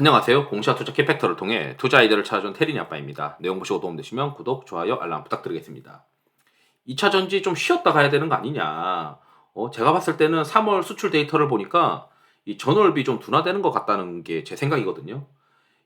안녕하세요. 공시와 투자 캐팩터를 통해 투자 아이디어를 찾아준 테리니 아빠입니다. 내용 보시고 도움되시면 구독, 좋아요, 알람 부탁드리겠습니다. 2차 전지 좀 쉬었다 가야 되는 거 아니냐. 어, 제가 봤을 때는 3월 수출 데이터를 보니까 이 전월비 좀 둔화되는 것 같다는 게 제 생각이거든요.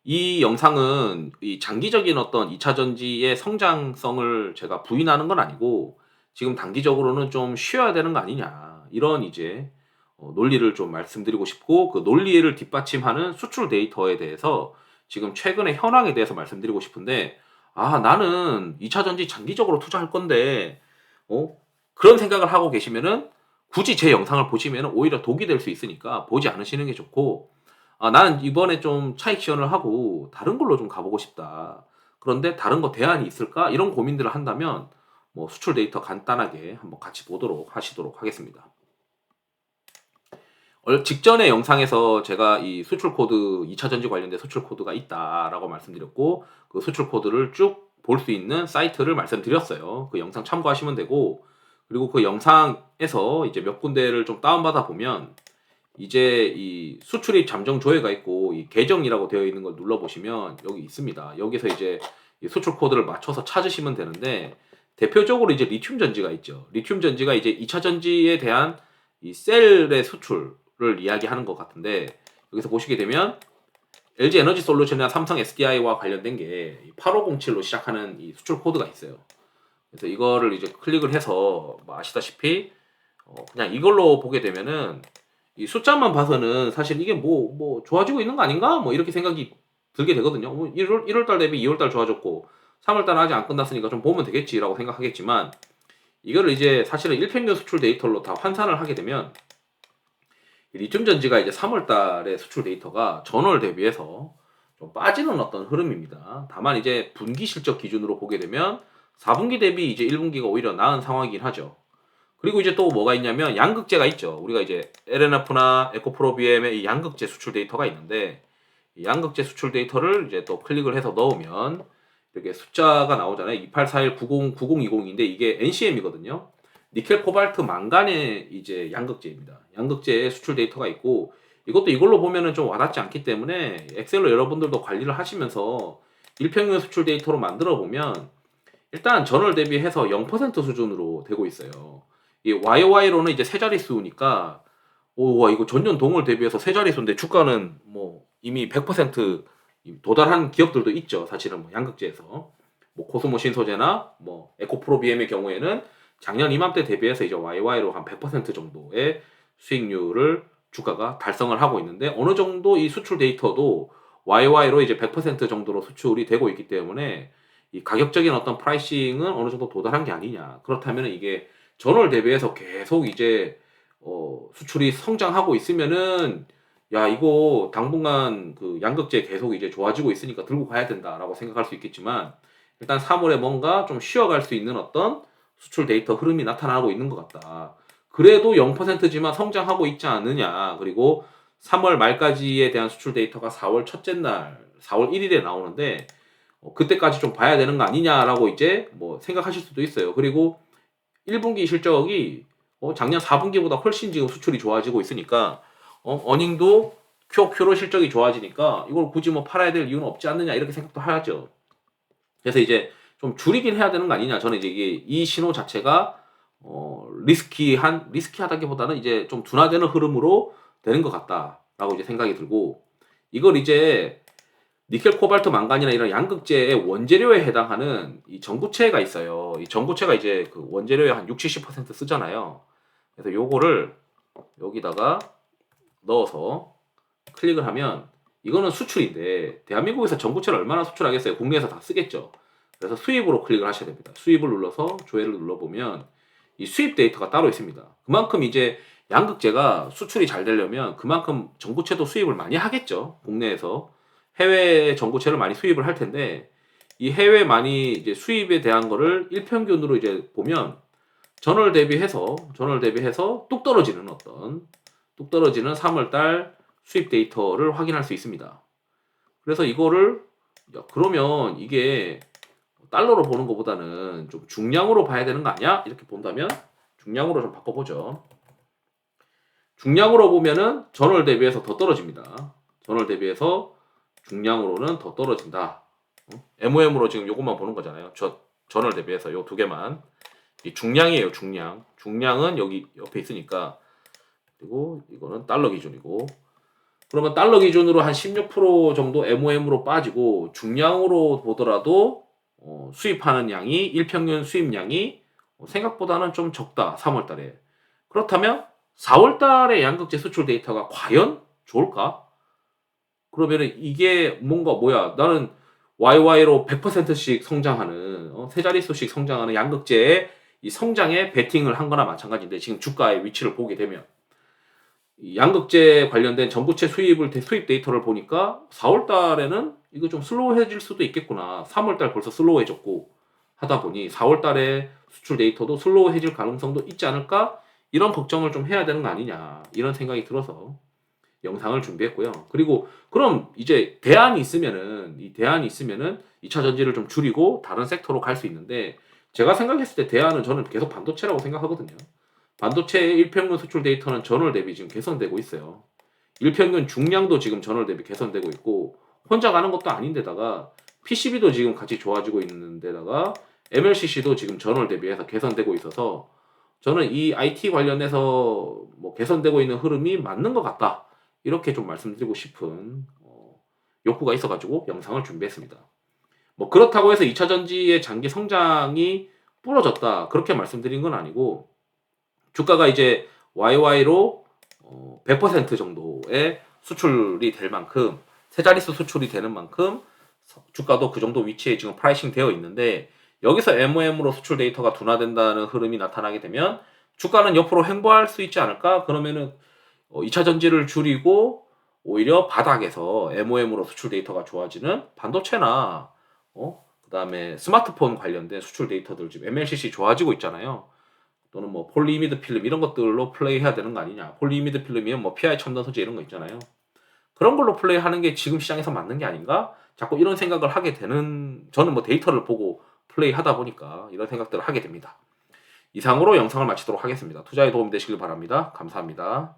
이 영상은 이 장기적인 어떤 2차 전지의 성장성을 제가 부인하는 건 아니고 지금 단기적으로는 좀 쉬어야 되는 거 아니냐. 이런 이제 어, 논리를 좀 말씀드리고 싶고 그 논리를 뒷받침하는 수출 데이터에 대해서 지금 최근의 현황에 대해서 말씀드리고 싶은데 아 나는 2차 전지 장기적으로 투자할 건데 어? 그런 생각을 하고 계시면은 굳이 제 영상을 보시면 오히려 독이 될 수 있으니까 보지 않으시는 게 좋고 아 나는 이번에 좀 차익 시연을 하고 다른 걸로 좀 가보고 싶다. 그런데 다른 거 대안이 있을까? 이런 고민들을 한다면 뭐 수출 데이터 간단하게 한번 같이 보도록 하시도록 하겠습니다. 얼- 직전의 영상에서 제가 이 수출 코드 2차 전지 관련된 수출 코드가 있다라고 말씀드렸고 그 수출 코드를 쭉 볼 수 있는 사이트를 말씀드렸어요. 그 영상 참고하시면 되고 그리고 그 영상에서 이제 몇 군데를 좀 다운받아 보면 이제 이 수출입 잠정 조회가 있고 이 계정이라고 되어 있는 걸 눌러 보시면 여기 있습니다. 여기서 이제 이 수출 코드를 맞춰서 찾으시면 되는데 대표적으로 이제 리튬 전지가 있죠. 리튬 전지가 이제 2차 전지에 대한 이 셀의 수출 을 이야기하는 것 같은데 여기서 보시게 되면 LG 에너지 솔루션이나 삼성 SDI와 관련된 게 8507로 시작하는 이 수출 코드가 있어요. 그래서 이거를 이제 클릭을 해서 뭐 아시다시피 어 그냥 이걸로 보게 되면은 이 숫자만 봐서는 사실 이게 뭐뭐 좋아지고 있는 거 아닌가 뭐 이렇게 생각이 들게 되거든요. 뭐 1월 1월 달 대비 2월 달 좋아졌고 3월 달은 아직 안 끝났으니까 좀 보면 되겠지라고 생각하겠지만 이거를 이제 사실은 일평균 수출 데이터로 다 환산을 하게 되면 이 리튬 전지가 이제 3월 달에 수출 데이터가 전월 대비해서 좀 빠지는 어떤 흐름입니다. 다만 이제 분기 실적 기준으로 보게 되면 4분기 대비 이제 1분기가 오히려 나은 상황이긴 하죠. 그리고 이제 또 뭐가 있냐면 양극재가 있죠. 우리가 이제 LNF나 에코프로비엠의 이 양극재 수출 데이터가 있는데 이 양극재 수출 데이터를 이제 또 클릭을 해서 넣으면 이렇게 숫자가 나오잖아요. 2841 90 9020인데 이게 NCM이거든요. 니켈, 코발트, 망간의 이제 양극재입니다. 양극재의 수출 데이터가 있고 이것도 이걸로 보면은 좀 와닿지 않기 때문에 엑셀로 여러분들도 관리를 하시면서 일평균 수출 데이터로 만들어 보면 일단 전월 대비해서 0% 수준으로 되고 있어요. 이 YOY로는 이제 세 자릿수니까 오, 와, 이거 전년 동월 대비해서 세 자릿수인데 주가는 뭐 이미 100% 도달한 기업들도 있죠. 사실은 뭐 양극재에서 뭐 코스모 신소재나 뭐 에코프로비엠의 경우에는 작년 이맘때 대비해서 이제 YY로 한 100% 정도의 수익률을 주가가 달성을 하고 있는데 어느 정도 이 수출 데이터도 YY로 이제 100% 정도로 수출이 되고 있기 때문에 이 가격적인 어떤 프라이싱은 어느 정도 도달한 게 아니냐. 그렇다면 이게 전월 대비해서 계속 이제 어, 수출이 성장하고 있으면은 야 이거 당분간 그 양극재 계속 이제 좋아지고 있으니까 들고 가야 된다라고 생각할 수 있겠지만 일단 3월에 뭔가 좀 쉬어갈 수 있는 어떤 수출 데이터 흐름이 나타나고 있는 것 같다. 그래도 0%지만 성장하고 있지 않느냐. 그리고 3월 말까지에 대한 수출 데이터가 4월 첫째 날, 4월 1일에 나오는데 어, 그때까지 좀 봐야 되는 거 아니냐라고 이제 뭐 생각하실 수도 있어요. 그리고 1분기 실적이 어, 작년 4분기보다 훨씬 지금 수출이 좋아지고 있으니까 어, 어닝도 QOQ로 실적이 좋아지니까 이걸 굳이 뭐 팔아야 될 이유는 없지 않느냐 이렇게 생각도 하죠. 그래서 이제 좀 줄이긴 해야 되는 거 아니냐. 저는 이제 이게 이 신호 자체가 어, 리스키한 리스키하다기보다는 이제 좀 둔화되는 흐름으로 되는 것 같다라고 이제 생각이 들고 이걸 이제 니켈, 코발트, 망간이나 이런 양극재의 원재료에 해당하는 이 전구체가 있어요. 이 전구체가 이제 그 원재료의 한 60, 70% 쓰잖아요. 그래서 요거를 여기다가 넣어서 클릭을 하면 이거는 수출인데 대한민국에서 전구체를 얼마나 수출하겠어요? 국내에서 다 쓰겠죠. 그래서 수입으로 클릭을 하셔야 됩니다. 수입을 눌러서 조회를 눌러보면 이 수입 데이터가 따로 있습니다. 그만큼 이제 양극재가 수출이 잘 되려면 그만큼 전구체도 수입을 많이 하겠죠. 국내에서 해외 전구체를 많이 수입을 할 텐데 이 해외 많이 이제 수입에 대한 거를 일평균으로 이제 보면 전월 대비해서 전월 대비해서 뚝 떨어지는 어떤 뚝 떨어지는 3월 달 수입 데이터를 확인할 수 있습니다. 그래서 이거를 야, 그러면 이게 달러로 보는 것보다는 좀 중량으로 봐야 되는 거 아니야? 이렇게 본다면 중량으로 좀 바꿔보죠. 중량으로 보면은 전월 대비해서 더 떨어집니다. 전월 대비해서 중량으로는 더 떨어진다. 어? MOM으로 지금 요것만 보는 거잖아요. 저 전월 대비해서 요 두 개만. 이 중량이에요, 중량. 중량은 여기 옆에 있으니까 그리고 이거는 달러 기준이고 그러면 달러 기준으로 한 16% 정도 MOM으로 빠지고 중량으로 보더라도 어, 수입하는 양이 일평균 수입량이 어, 생각보다는 좀 적다. 3월 달에. 그렇다면 4월 달에 양극재 수출 데이터가 과연 좋을까? 그러면은 이게 뭔가 뭐야? 나는 YY로 100%씩 성장하는 어, 세 자릿수씩 성장하는 양극재의 이 성장에 베팅을 한 거나 마찬가지인데 지금 주가의 위치를 보게 되면 이 양극재 관련된 전구체 수입을 대- 수입 데이터를 보니까 4월 달에는 이거 좀 슬로우해질 수도 있겠구나. 3월 달 벌써 슬로우해졌고 하다 보니 4월 달에 수출 데이터도 슬로우해질 가능성도 있지 않을까? 이런 걱정을 좀 해야 되는 거 아니냐. 이런 생각이 들어서 영상을 준비했고요. 그리고 그럼 이제 대안이 있으면은 이 대안이 있으면은 2차 전지를 좀 줄이고 다른 섹터로 갈 수 있는데 제가 생각했을 때 대안은 저는 계속 반도체라고 생각하거든요. 반도체의 일평균 수출 데이터는 전월 대비 지금 개선되고 있어요. 일평균 중량도 지금 전월 대비 개선되고 있고 혼자 가는 것도 아닌데다가 PCB도 지금 같이 좋아지고 있는데다가 MLCC도 지금 전월 대비해서 개선되고 있어서 저는 이 IT 관련해서 뭐 개선되고 있는 흐름이 맞는 것 같다. 이렇게 좀 말씀드리고 싶은 어, 욕구가 있어가지고 영상을 준비했습니다. 뭐 그렇다고 해서 2차 전지의 장기 성장이 부러졌다. 그렇게 말씀드린 건 아니고 주가가 이제 YY로 어, 100% 정도의 수출이 될 만큼 세 자릿수 수출이 되는 만큼 서- 주가도 그 정도 위치에 지금 프라이싱 되어 있는데 여기서 MOM으로 수출 데이터가 둔화된다는 흐름이 나타나게 되면 주가는 옆으로 횡보할 수 있지 않을까? 그러면은 어, 2차 전지를 줄이고 오히려 바닥에서 MOM으로 수출 데이터가 좋아지는 반도체나 어? 그다음에 스마트폰 관련된 수출 데이터들 지금 MLCC 좋아지고 있잖아요. 또는 뭐 폴리이미드 필름 이런 것들로 플레이해야 되는 거 아니냐. 폴리이미드 필름이면 뭐 PI 첨단 소재 이런 거 있잖아요. 그런 걸로 플레이하는 게 지금 시장에서 맞는 게 아닌가? 자꾸 이런 생각을 하게 되는 저는 뭐 데이터를 보고 플레이하다 보니까 이런 생각들을 하게 됩니다. 이상으로 영상을 마치도록 하겠습니다. 투자에 도움 되시길 바랍니다. 감사합니다.